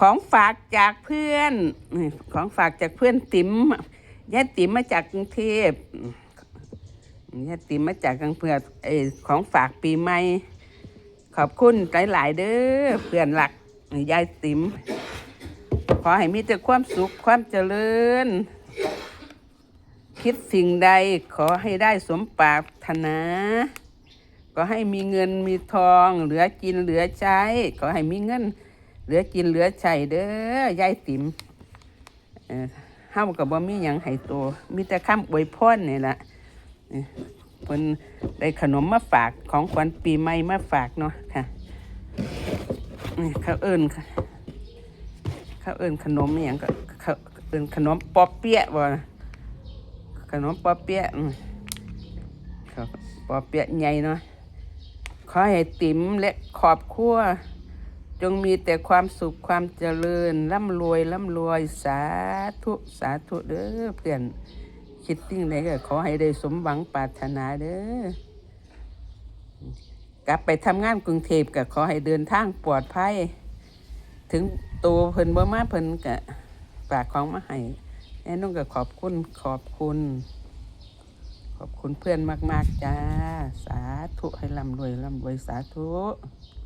ของฝากจากเพื่อน ของฝากจากเพื่อนติ๋มยายติ๋มมาจากกรุงเทพยายติ๋มมาจากกรุงเทพเอยของฝากปีใหม่ ขอบคุณหลาย ๆ เด้อเพื่อนหลักยายติ๋มขอให้มีแต่ความสุขความเจริญ คิดสิ่งใดขอให้ได้สมปรารถนาก็ให้มีเงินมีทองเหลือกินเหลือใช้ขอให้มีเงิน เหลือกินเหลือใช้เด้อยายติ๋มเอ่อเฮากับบ่มีหยังให้โตวมีแต่คำอวยพรนี่ล่ะเอ่อเพิ่นได้ขนมมาฝากของขวัญปีใหม่มาฝากเนาะค่ะนี่เขาเอิ้นค่ะเขาเอิ้นขนมอหยังก็เขาเอิ้นขนมปอเปี๊ยะบ่ขนมปอเปี๊ยะอืมปอเปี๊ยะใหญ่เนาะขอให้ติ๋มและขอบครัว จงมีแต่ความสุขความเจริญร่ำรวยร่ำรวยสาธุสาธุเด้อเพื่อนคิดสิ่งใดก็ขอให้ได้สมหวังปรารถนาเด้อกลับไปทำงานกรุงเทพก็ขอให้เดินทางปลอดภัย ถึงตัวเพิ่นบ่มาเพิ่นก็ฝากของมาให้แน่นุ่งก็ขอบคุณขอบคุณ ขอบคุณเพื่อนมาก ๆ จ้า สาธุให้ร่ำรวยร่ำรวยสาธุ